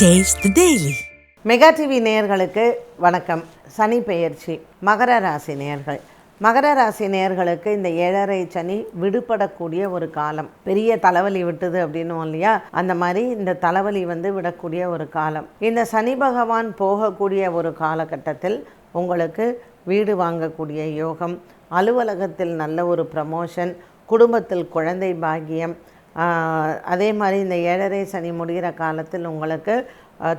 Taste daily mega TV நேயர்களுக்கு வணக்கம். சனி பெயர்ச்சி மகர ராசி நேயர்கள். மகர ராசி நேயர்களுக்கு இந்த ஏழரை சனி விடுபடக்கூடிய ஒரு காலம். பெரிய தலைவலி விட்டுது அப்படின்னும் இல்லையா? அந்த மாதிரி இந்த தலைவலி வந்து விடக்கூடிய ஒரு காலம். இந்த சனி பகவான் போகக்கூடிய ஒரு காலகட்டத்தில் உங்களுக்கு வீடு வாங்கக்கூடிய யோகம் அலுவலகத்தில் நல்ல ஒரு ப்ரமோஷன் குடும்பத்தில் குழந்தை பாக்கியம் அதே மாதிரி இந்த ஏழரை சனி முடிகிற காலத்தில் உங்களுக்கு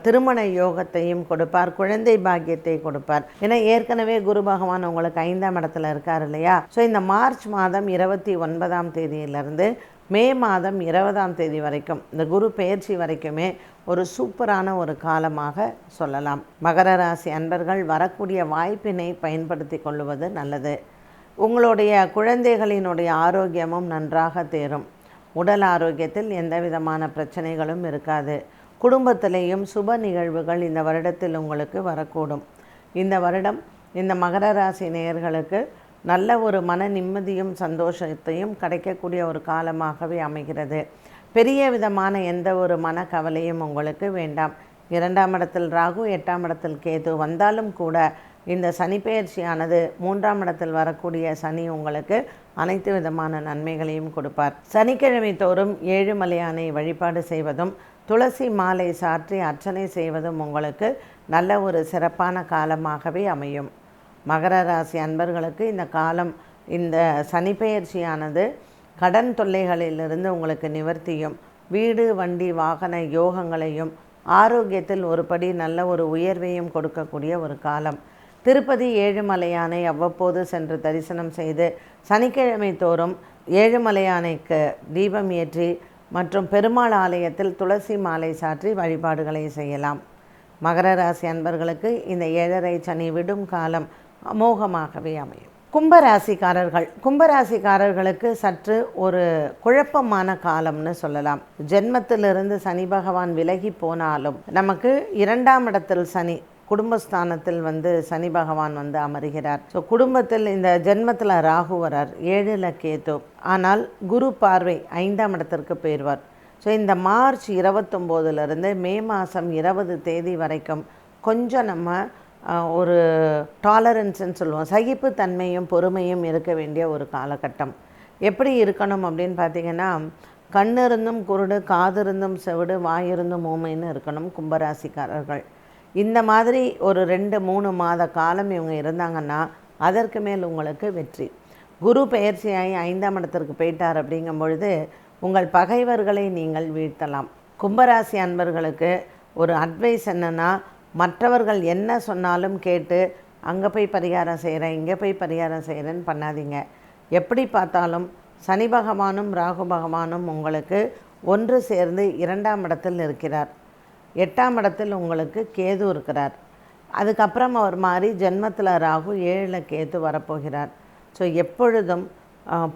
திருமண யோகத்தையும் கொடுப்பார் குழந்தை பாக்கியத்தை கொடுப்பார். ஏன்னா ஏற்கனவே குரு பகவான் உங்களுக்கு ஐந்தாம் இடத்துல இருக்கார் இல்லையா? ஸோ இந்த மார்ச் மாதம் இருபத்தி ஒன்பதாம் தேதியிலிருந்து மே மாதம் இருபதாம் தேதி வரைக்கும் இந்த குரு பெயர்ச்சி வரைக்குமே ஒரு சூப்பரான ஒரு காலமாக சொல்லலாம். மகர ராசி அன்பர்கள் வரக்கூடிய வாய்ப்பினை பயன்படுத்தி கொள்வது நல்லது. உங்களுடைய குழந்தைகளினுடைய ஆரோக்கியமும் நன்றாக தேரும். உடல் ஆரோக்கியத்தில் எந்த விதமான பிரச்சனைகளும் இருக்காது. குடும்பத்திலேயும் சுப நிகழ்வுகள் இந்த வருடத்தில் உங்களுக்கு வரக்கூடும். இந்த வருடம் இந்த மகர ராசி நேயர்களுக்கு நல்ல ஒரு மன நிம்மதியும் சந்தோஷத்தையும் கிடைக்கக்கூடிய ஒரு காலமாகவே அமைகிறது. பெரிய விதமான எந்த ஒரு மனக்கவலையும் உங்களுக்கு வேண்டாம். இரண்டாம் இடத்தில் ராகு எட்டாம் இடத்தில் கேது வந்தாலும் கூட இந்த சனிப்பெயர்ச்சியானது மூன்றாம் இடத்தில் வரக்கூடிய சனி உங்களுக்கு அனைத்து விதமான நன்மைகளையும் கொடுப்பார். சனிக்கிழமை தோறும் ஏழுமலையானை வழிபாடு செய்வதும் துளசி மாலை சாற்றி அர்ச்சனை செய்வதும் உங்களுக்கு நல்ல ஒரு சிறப்பான காலமாகவே அமையும். மகர ராசி அன்பர்களுக்கு இந்த காலம் இந்த சனி பெயர்ச்சியானது கடன் தொல்லைகளிலிருந்து உங்களுக்கு நிவர்த்தியும். வீடு வண்டி வாகன யோகங்களையும் ஆரோக்கியத்தில் ஒருபடி நல்ல ஒரு உயர்வையும் கொடுக்கக்கூடிய ஒரு காலம். திருப்பதி ஏழுமலையானை அவ்வப்போது சென்று தரிசனம் செய்து சனிக்கிழமை தோறும் ஏழுமலையானைக்கு தீபம் ஏற்றி மற்றும் பெருமாள் ஆலயத்தில் துளசி மாலை சாற்றி வழிபாடுகளை செய்யலாம். மகர ராசி அன்பர்களுக்கு இந்த ஏழரை சனி விடும் காலம் அமோகமாகவே அமையும். கும்பராசிக்காரர்கள் கும்பராசிக்காரர்களுக்கு சற்று ஒரு குழப்பமான காலம்னு சொல்லலாம். ஜென்மத்திலிருந்து சனி பகவான் விலகி போனாலும் நமக்கு இரண்டாம் இடத்தில் சனி குடும்பஸ்தானத்தில் வந்து சனி பகவான் வந்து அமருகிறார். ஸோ குடும்பத்தில் இந்த ஜென்மத்தில் ராகு வரார். ஏழில் கேது. ஆனால் குரு பார்வை ஐந்தாம் இடத்திற்கு போயிடுவார் ஸோ இந்த மார்ச் இருபத்தொம்போதுலேருந்து மே மாதம் இருபது தேதி வரைக்கும் கொஞ்சம் நம்ம ஒரு டாலரன்ஸ்ன்னு சொல்லுவோம். சகிப்புத்தன்மையும் பொறுமையும் இருக்க வேண்டிய ஒரு காலகட்டம். எப்படி இருக்கணும் அப்படின்னு பார்த்தீங்கன்னா கண்ணிருந்தும் குருடு காதிருந்தும் செவிடு வாயிருந்தும் ஊமைன்னு இருக்கணும் கும்பராசிக்காரர்கள். இந்த மாதிரி ஒரு ரெண்டு மூணு மாத காலம் இவங்க இருந்தாங்கன்னா அதற்கு மேல் உங்களுக்கு வெற்றி. குரு பெயர்ச்சியாகி ஐந்தாம் இடத்திற்கு போயிட்டார் அப்படிங்கும் பொழுது உங்கள் பகைவர்களை நீங்கள் வீழ்த்தலாம். கும்பராசி அன்பர்களுக்கு ஒரு அட்வைஸ் என்னென்னா மற்றவர்கள் என்ன சொன்னாலும் கேட்டு அங்கே போய் பரிகாரம் செய்கிறேன் இங்கே போய் பரிகாரம் செய்கிறேன்னு பண்ணாதீங்க. எப்படி பார்த்தாலும் சனி பகவானும் ராகு பகவானும் உங்களுக்கு ஒன்று சேர்ந்து இரண்டாம் இடத்தில் இருக்கிறார். எட்டாம் இடத்தில் உங்களுக்கு கேது இருக்கிறார். அதுக்கப்புறம் அவர் மாறி ஜென்மத்தில் ராகு ஏழில் கேது வரப்போகிறார். ஸோ எப்பொழுதும்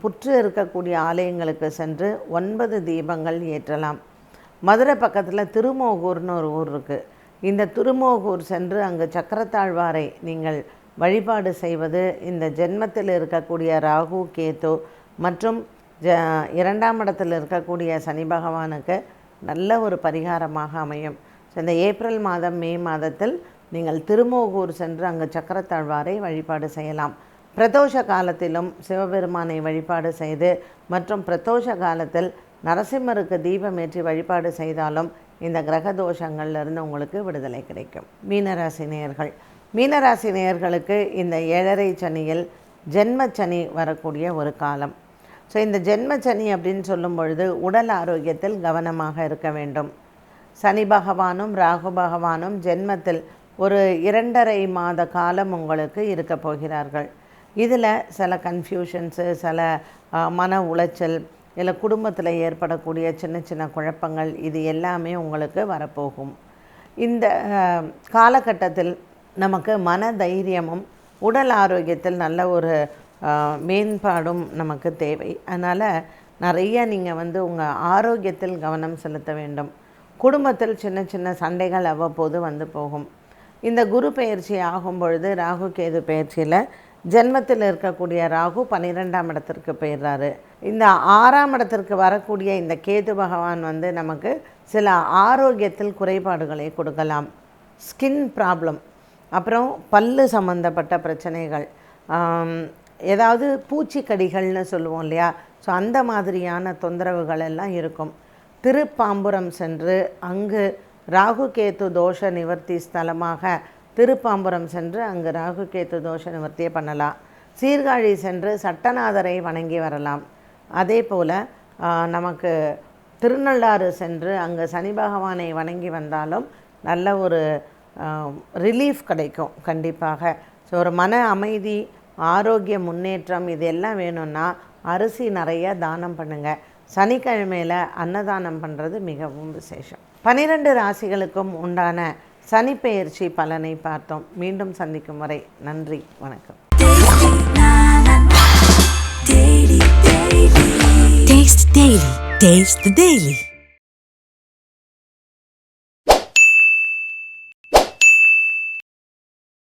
புற்று இருக்கக்கூடிய ஆலயங்களுக்கு சென்று ஒன்பது தீபங்கள் ஏற்றலாம். மதுரை பக்கத்தில் திருமோகூர்னு ஒரு ஊர் இருக்குது இந்த திருமோகூர் சென்று அங்கு சக்கரத்தாழ்வாரை நீங்கள் வழிபாடு செய்வது இந்த ஜென்மத்தில் இருக்கக்கூடிய ராகு கேது மற்றும் ஜ இரண்டாம் இடத்தில் இருக்கக்கூடிய சனி பகவானுக்கு நல்ல ஒரு பரிகாரமாக அமையும். இந்த ஏப்ரல் மாதம் மே மாதத்தில் நீங்கள் திருமோகூர் சென்று அங்கு சக்கரத்தாழ்வாரை வழிபாடு செய்யலாம். பிரதோஷ காலத்திலும் சிவபெருமானை வழிபாடு செய்து மற்றும் பிரதோஷ காலத்தில் நரசிம்மருக்கு தீபம் ஏற்றி வழிபாடு செய்தாலும் இந்த கிரக தோஷங்கள்லேருந்து உங்களுக்கு விடுதலை கிடைக்கும். மீனராசி நேயர்கள். மீனராசி நேயர்களுக்கு இந்த ஏழரை சனியில் ஜென்மச்சனி வரக்கூடிய ஒரு காலம். ஸோ இந்த ஜென்மச்சனி அப்படின்னு சொல்லும் பொழுது உடல் ஆரோக்கியத்தில் கவனமாக இருக்க வேண்டும். சனி பகவானும் ராகு பகவானும் ஜென்மத்தில் ஒரு இரண்டரை மாத காலம் உங்களுக்கு இருக்க போகிறார்கள். இதில் சில கன்ஃபியூஷன்ஸு சில மன உளைச்சல் இல்லை குடும்பத்தில் ஏற்படக்கூடிய சின்ன சின்ன குழப்பங்கள் இது எல்லாமே உங்களுக்கு வரப்போகும். இந்த காலகட்டத்தில் நமக்கு மன தைரியமும் உடல் ஆரோக்கியத்தில் நல்ல ஒரு மேம்பாடும் நமக்கு தேவை. அதனால் நிறைய நீங்கள் வந்து உங்கள் ஆரோக்கியத்தில் கவனம் செலுத்த வேண்டும். குடும்பத்தில் சின்ன சின்ன சண்டைகள் அவ்வப்போது வந்து போகும். இந்த குரு பெயர்ச்சி ஆகும் பொழுது ராகு கேது பெயர்ச்சியில் ஜென்மத்தில் இருக்கக்கூடிய ராகு பன்னிரெண்டாம் இடத்திற்கு போயிடுறாரு. இந்த ஆறாம் இடத்திற்கு வரக்கூடிய இந்த கேது பகவான் வந்து நமக்கு சில ஆரோக்கியத்தில் குறைபாடுகளை கொடுக்கலாம். ஸ்கின் ப்ராப்ளம் அப்புறம் பல்லு சம்மந்தப்பட்ட பிரச்சனைகள் ஏதாவது பூச்சிக்கடிகள்னு சொல்லுவோம் இல்லையா? ஸோ அந்த மாதிரியான தொந்தரவுகள் எல்லாம் இருக்கும். திருப்பாம்புரம் சென்று அங்கு ராகு கேத்து தோஷ நிவர்த்தி ஸ்தலமாக திருப்பாம்புரம் சென்று அங்கு ராகு கேத்து தோஷ நிவர்த்தியை பண்ணலாம். சீர்காழி சென்று சட்டநாதரை வணங்கி வரலாம். அதே போல் நமக்கு திருநள்ளாறு சென்று அங்கே சனி பகவானை வணங்கி வந்தாலும் நல்ல ஒரு ரிலீஃப் கிடைக்கும் கண்டிப்பாக. ஸோ ஒரு மன அமைதி ஆரோக்கிய முன்னேற்றம் இது எல்லாம் வேணும்னா அரிசி நிறைய தானம் பண்ணுங்கள் சனிக்கிழமையில் அன்னதானம் பண்ணுறது மிகவும் விசேஷம் பன்னிரெண்டு ராசிகளுக்கும் உண்டான சனிப்பெயர்ச்சி பலனை பார்த்தோம் மீண்டும் சந்திக்கும் வரை நன்றி வணக்கம் Taste Daily. Taste the Daily.